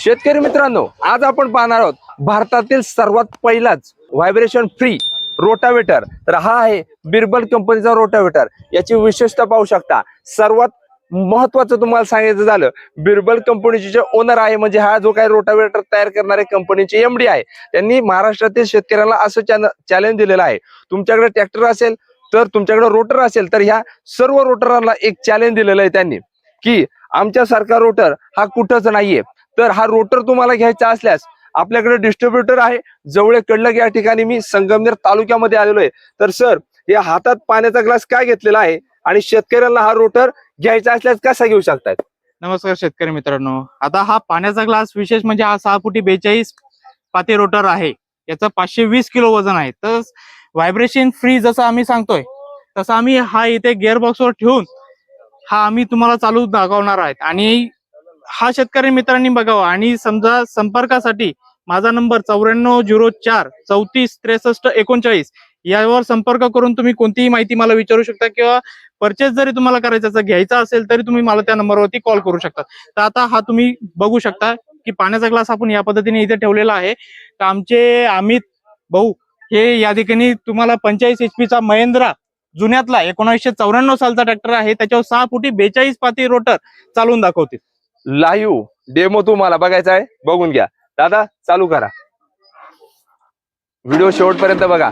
शेतकरी मित्रांनो आज आपण पाहणार आहोत भारतातील सर्वात पहिलाच व्हायब्रेशन फ्री रोटावेटर तर हा आहे बिरबल कंपनीचा रोटावेटर याची विशेषता पाहू शकता. सर्वात महत्वाचं तुम्हाला सांगायचं झालं बिरबल कंपनीचे जे ओनर आहे म्हणजे हा जो काही रोटावेटर तयार करणारे कंपनीचे एमडी आहे त्यांनी महाराष्ट्रातील शेतकऱ्यांना असं चॅलेंज दिलेलं आहे. तुमच्याकडे ट्रॅक्टर असेल तर तुमच्याकडे रोटर असेल तर ह्या सर्व रोटरांना एक चॅलेंज दिलेलं आहे त्यांनी की आमच्यासारखा रोटर हा कुठंच नाहीये. तर हा रोटर तुम्हाला घ्यायचा असल्यास आपल्याकडे डिस्ट्रीब्युटर आहे. जवळ कडलग या ठिकाणी मी संगमनेर तालुक्यामध्ये आलेलो आहे. तर सर या हातात पाण्याचा ग्लास काय घेतलेला आहे? आणि शेतकऱ्यांना हा रोटर घ्यायचा असल्यास कसा घेऊ शकतात? नमस्कार शेतकरी मित्रांनो. आता हा पाण्याचा ग्लास विशेष म्हणजे हा सहा फुटी बेचाळीस पाते रोटर आहे. याचं पाचशे वीस किलो वजन आहे. तर व्हायब्रेशन फ्री जसं आम्ही सांगतोय तसं आम्ही हा इथे गिअरबॉक्सवर ठेवून हा आम्ही तुम्हाला चालू दाखवणार आहेत. आणि हा शेतकरी मित्रांनी बघावा. आणि समजा संपर्कासाठी माझा नंबर चौऱ्याण्णव झिरो चार चौतीस त्रेसष्ट एकोणचाळीस यावर संपर्क करून तुम्ही कोणतीही माहिती मला विचारू शकता किंवा परचेस जरी तुम्हाला करायचा घ्यायचा असेल तरी तुम्ही मला त्या नंबरवरती कॉल करू शकता. तर आता हा तुम्ही बघू शकता की पाण्याचा ग्लास आपण या पद्धतीने इथे ठेवलेला आहे. तर आमचे अमित भाऊ हे या ठिकाणी तुम्हाला पंचेचाळीस एचपीचा चा महेंद्रा जुन्यातला एकोणीसशे चौऱ्याण्णव सालचा ट्रॅक्टर आहे. त्याच्यावर सहा फुटी बेचाळीस पाती रोटर चालवून दाखवतील. लाईव्ह डेमो तुम्हाला बघायचा आहे बघून घ्या. दादा चालू करा. व्हिडिओ शेवटपर्यंत बघा.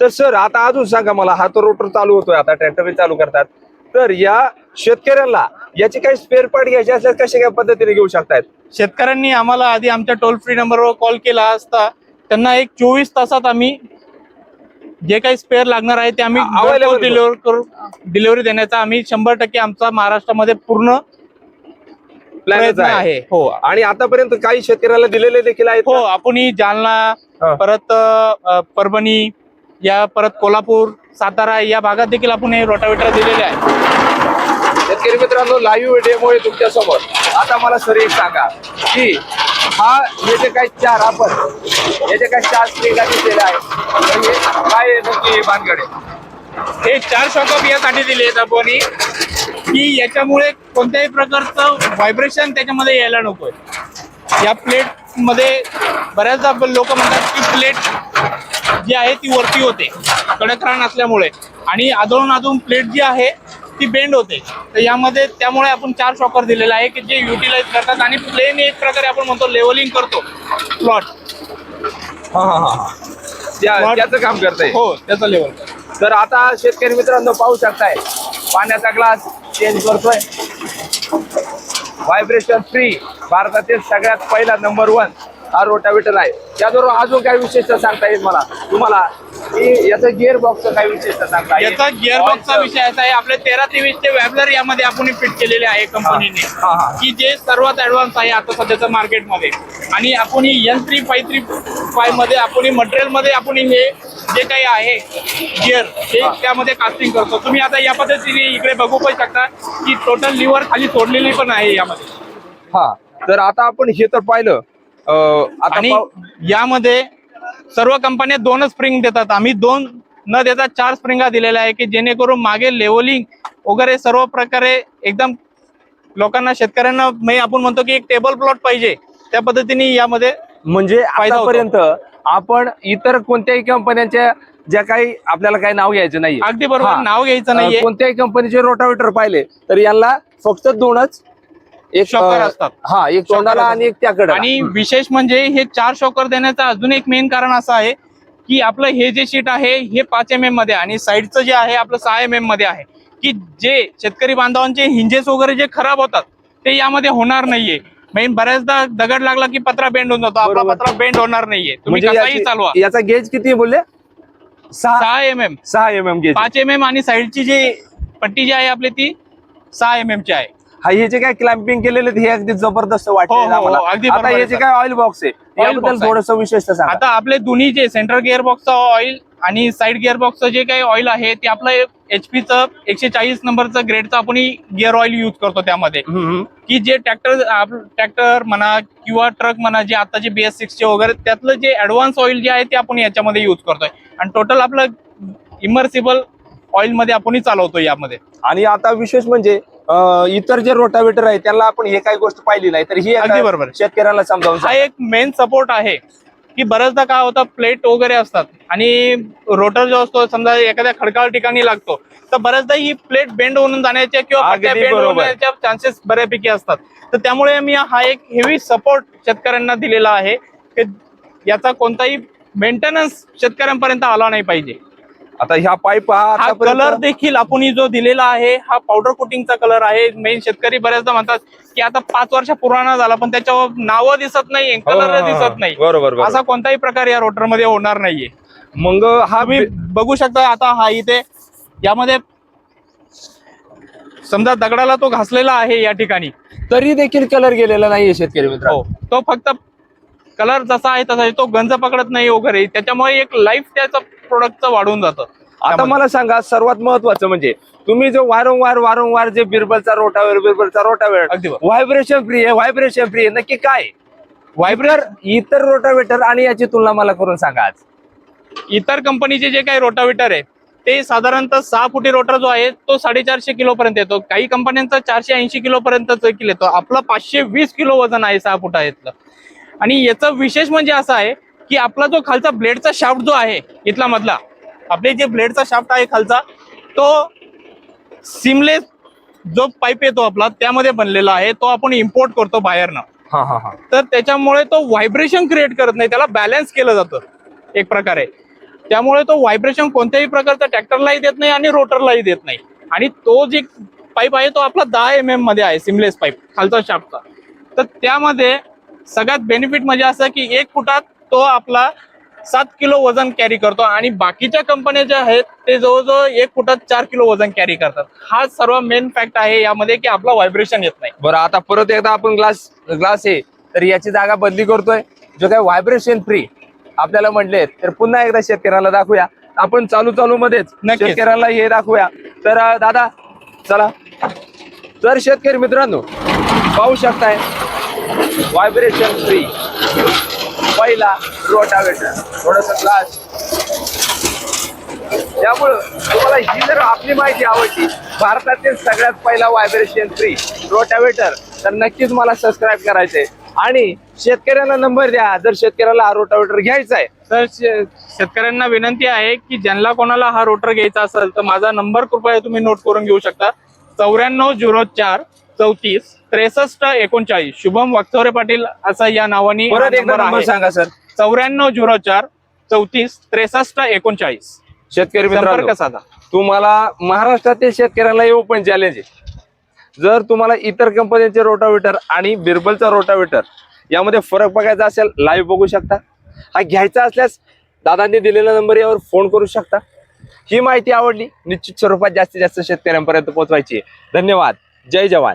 तर सर आता अजून सांगा मला हा तो रोटर चालू होतोय आता ट्रॅक्टर चालू करतात. तर या शेतकऱ्यांना याचे काही स्पेअर पार्ट घ्यायचे असल्यास कशा काय पद्धतीने घेऊ शकतायत? शेतकऱ्यांनी आम्हाला आधी आमच्या टोल फ्री नंबरवर कॉल केला असता त्यांना एक चोवीस तासात आम्ही जे काही स्पेअर लागणार आहे ते आम्ही available डिलिव्हर करू. डिलिव्हरी देण्याचा आम्ही शंभर टक्के आमचा महाराष्ट्रामध्ये पूर्ण प्लॅनच प्रयत्न आहे. आहे. हो. आणि आतापर्यंत काही शेतकऱ्याला दिलेले देखील आहेत हो का? आपण ही जालना हा. परत अ, परभणी या परत कोल्हापूर सातारा या भागात देखील आपण हे रोटावेटर दिलेले आहे. शेतकरी मित्रांनो लाईव्ह डेमो आहे तुमच्यासमोर आता मला सर एक सांगा की हा हे जे काही चार आपण हे जे काही चार स्प्रिंगा दिलेले आहे तर हे काय आहे नक्की भानगडे हे चार शॉकअप यासाठी दिले आहेत आपण. ही, की याच्यामुळे कोणत्याही प्रकारचं व्हायब्रेशन त्याच्यामध्ये यायला नकोय. या प्लेटमध्ये बऱ्याचदा लोक म्हणतात की प्लेट जी आहे ती वरती होते कडक रान असल्यामुळे. आणि आदळून आदळून प्लेट जी आहे ती बेंड होते. तर यामध्ये त्यामुळे आपण चार शॉकर दिलेले आहे की जे युटिलाइज करतात आणि प्लेन एक प्रकारे आपण म्हणतो लेवलिंग करतो. प्लॉट हा हा हा? त्याचं काम करतंय. हो त्याचं लेवल तर आता शेतकरी मित्रांनो पाहू शकताय. पाण्याचा ग्लास चेंज करतोय. व्हायब्रेशन फ्री भारतातील सगळ्यात पहिला नंबर वन हा रोटावेटर आहे. त्याबरोबर अजून काय विशेषता सांगता येईल मला? तुम्हाला? याचं गिअर बॉक्सचं काय विशेषता सांगता येईल? याचा गिअरबॉक्सचा विषय असा आहे आपले तेरा तेवीस चे वॅबलर यामध्ये आपण फिट केलेले आहे कंपनीने हा, हा. की जे सर्वात ऍडव्हान्स आहे आता सध्याच्या मार्केटमध्ये आणि आपण एन थ्री फाय थ्री फायमध्ये आपण मटेरियलमध्ये आपण हे जे काही आहे गिअर हा. त्यामध्ये कास्टिंग करतो. तुम्ही आता या पद्धतीने इकडे बघू पण शकता की टोटल लिव्हर खाली सोडलेली पण आहे यामध्ये. हा तर आता आपण हे तर पाहिलं. अं, आता आणि यामध्ये सर्व कंपन्या दोनच स्प्रिंग देतात. आम्ही दोन न देता चार स्प्रिंगा दिलेल्या आहे की जेणेकरून मागे लेवलिंग वगैरे सर्व प्रकारे एकदम लोकांना शेतकऱ्यांना म्हणजे आपण म्हणतो की एक टेबल प्लॉट पाहिजे. त्या पद्धतीने यामध्ये म्हणजे फायदा होतो. आतापर्यंत आपण इतर कोणत्याही कंपन्यांच्या ज्या काही आपल्याला काही नाव घ्यायचं नाही अगदी बरोबर. नाव घ्यायचं नाहीये कोणत्याही कंपनीचे रोटावेटर पाहिले तर यांना फक्त दोनच एक अं, असतात. हा एक तोंडाला. आणि एक त्याकडे आणि विशेष म्हणजे हे चार शॉकर देण्याचं अजून एक मेन कारण असं आहे की आपलं हे जे शीट आहे हे पाच एम एममध्ये आणि साईडचं जे आहे आपलं सहा एम एममध्ये आहे की जे शेतकरी बांधवांचे हिंजेस वगैरे जे खराब होतात ते यामध्ये होणार नाहीये म्हणजे बऱ्याचदा दगड लागला की पत्रा बेंड होऊन जातो. आपला बरोबर. पत्रा बेंड होणार नाहीये. तुम्ही म्हणजे कसाही चालवा. याचा गेज किती बोलले? सहा सहा एम एम सहा एम एम गेज पाच एम एम आणि साईडची जी पट्टी जी आहे आपली ती सहा एम एम ची आहे. हा हे जे काय क्लॅम्पिंग केलेले हे अगदी जबरदस्त हो, वाटले हो, हो, आम्हाला. अगदी आता बरोबर हे आहे, जे सर. काय ऑइल बॉक्स आहे Oil याबद्दल box आहे. थोडस विशेषता सांगा. आता आपले दोन्ही जे सेंट्रल गिअरबॉक्सचं ऑइल आणि साईड गिअरबॉक्सचं जे काही ऑइल आहे ते आपलं एचपीचं एकशे चाळीस नंबरचं ग्रेडचं आपण गिअर ऑइल यूज करतो त्यामध्ये. की जे ट्रॅक्टर ट्रॅक्टर म्हणा किंवा ट्रक म्हणा जे आताचे बीएस सिक्सचे वगैरे त्यातलं जे ऍडव्हान्स ऑइल जे आहे ते आपण याच्यामध्ये यूज करतोय आणि टोटल आपलं इमर्सिबल ऑइलमध्ये आपण चालवतो यामध्ये आणि आता विशेष म्हणजे इतर जे रोटावेटर आहे त्याला आपण हे काही गोष्ट पाहिली नाही तर ही अगदी बरोबर. शेतकऱ्याला समजावून हा. एक मेन सपोर्ट आहे की बऱ्याचदा काय होतं प्लेट वगैरे असतात आणि रोटर जो असतो समजा एखाद्या खडकाळ ठिकाणी लागतो तर बऱ्याचदा ही प्लेट बेंड होऊन जाण्याच्या किंवा बेंड. होण्याच्या चान्सेस बऱ्यापैकी असतात तर त्यामुळे मी हा एक हेवी सपोर्ट शेतकऱ्यांना दिलेला आहे की याचा कोणताही मेंटेनन्स शेतकऱ्यांपर्यंत आला नाही पाहिजे आता ह्या पाईप हा हा कलर देखील आपण जो दिलेला आहे हा पावडर कोटिंगचा कलर आहे. मेन शेतकरी बऱ्याचदा म्हणतात की आता पाच वर्ष पुराणा झाला पण त्याच्यावर नावं दिसत नाही कलर. दिसत नाही. बरोबर बरोबर. असा कोणताही प्रकार या रोटरमध्ये होणार नाहीये. मग हा बी- बघू शकता आता हा इथे यामध्ये समजा दगडाला तो घासलेला आहे या ठिकाणी. तरी देखील कलर गेलेला नाहीये शेतकरी मित्र. हो तो फक्त कलर जसा आहे तसा आहे तो गंज पकडत नाही वगैरे. त्याच्यामुळे एक लाईफ त्याचं प्रोडक्टचं वाढून जातं. आता मला सांगा सर्वात महत्वाचं म्हणजे तुम्ही जो वारंवार वारंवार जे बिरबलचा रोटावेर बिरबलचा रोटावेर. व्हायब्रेशन फ्री आहे व्हायब्रेशन फ्री आहे नक्की काय? व्हायब्रेटर इतर रोटावेटर आणि याची तुलना मला करून सांगा आज. इतर कंपनीचे जे काही रोटावेटर आहे ते साधारणतः सहा फुटी रोटर जो आहे तो साडेचारशे किलो पर्यंत येतो. काही कंपन्यांचा चारशे ऐंशी किलो पर्यंत येतो. आपलं पाचशे वीस किलो वजन आहे सहा फुटा इथलं आणि याचं विशेष म्हणजे असं आहे की आपला जो खालचा ब्लेडचा शाफ्ट जो आहे इथला मधला आपले जे ब्लेडचा शाफ्ट आहे खालचा तो सिमलेस जो पाईप येतो आपला त्यामध्ये बनलेला आहे तो आपण इम्पोर्ट करतो बाहेरनं. हा हा हा. तर त्याच्यामुळे तो व्हायब्रेशन क्रिएट करत नाही त्याला बॅलन्स केलं जातं एक प्रकारे. त्यामुळे तो व्हायब्रेशन कोणत्याही प्रकारचा ट्रॅक्टरलाही देत नाही आणि रोटरलाही देत नाही. आणि तो जे पाईप आहे तो आपला दहा एम एममध्ये आहे सिमलेस पाईप खालचा शाफ्टचा. तर त्यामध्ये सगळ्यात बेनिफिट म्हणजे असं की एक फुटात तो आपला सात किलो वजन कॅरी करतो आणि बाकीच्या कंपन्या ज्या आहेत ते जवळजवळ एक फुटात चार किलो वजन कॅरी करतात. हा सर्व मेन फॅक्ट आहे यामध्ये की आपला व्हायब्रेशन येत नाही. बरं आता परत एकदा आपण ग्लास ग्लास आहे तर याची जागा बदली करतोय. जो काय व्हायब्रेशन फ्री आपल्याला म्हटले तर पुन्हा एकदा शेतकऱ्याला दाखवूया. आपण चालू चालू मध्येच. शेतकऱ्याला हे दाखवूया. तर दादा चला. तर शेतकरी मित्रांनो पाहू शकताय व्हायब्रेशन फ्री पहिला रोटावेटर थोडस क्लास त्यामुळं तुम्हाला ही जर आपली माहिती आवडली भारतातील सगळ्यात पहिला व्हायब्रेशन फ्री रोटावेटर तर नक्कीच मला सबस्क्राईब करायचंय आणि शेतकऱ्यांना नंबर द्या. जर शेतकऱ्याला हा रोटावेटर घ्यायचा आहे. तर शे- शेतकऱ्यांना विनंती आहे की ज्यांना कोणाला हा रोटर घ्यायचा असेल तर माझा नंबर कृपया तुम्ही नोट करून घेऊ शकता. चौऱ्याण्णव झिरो चार चौतीस त्रेसष्ट एकोणचाळीस. शुभम वागचौरे पाटील असा या नावाने परत एकदा number नंबर आहे. सांगा सर. चौऱ्याण्णव झिरो चार चौतीस त्रेसष्ट एकोणचाळीस. शेतकरी मित्रांनो साधा. तुम्हाला महाराष्ट्रातील शेतकऱ्यांना हे ओपन चॅलेंज आहे. जर तुम्हाला इतर कंपन्यांचे रोटावेटर आणि बिरबलचा रोटावेटर यामध्ये फरक बघायचा असेल लाईव्ह बघू शकता. हा घ्यायचा असल्यास दादांनी दिलेला नंबर यावर फोन करू शकता. ही माहिती आवडली निश्चित स्वरूपात जास्तीत जास्त शेतकऱ्यांपर्यंत पोहोचवायची आहे. धन्यवाद. जय जवान.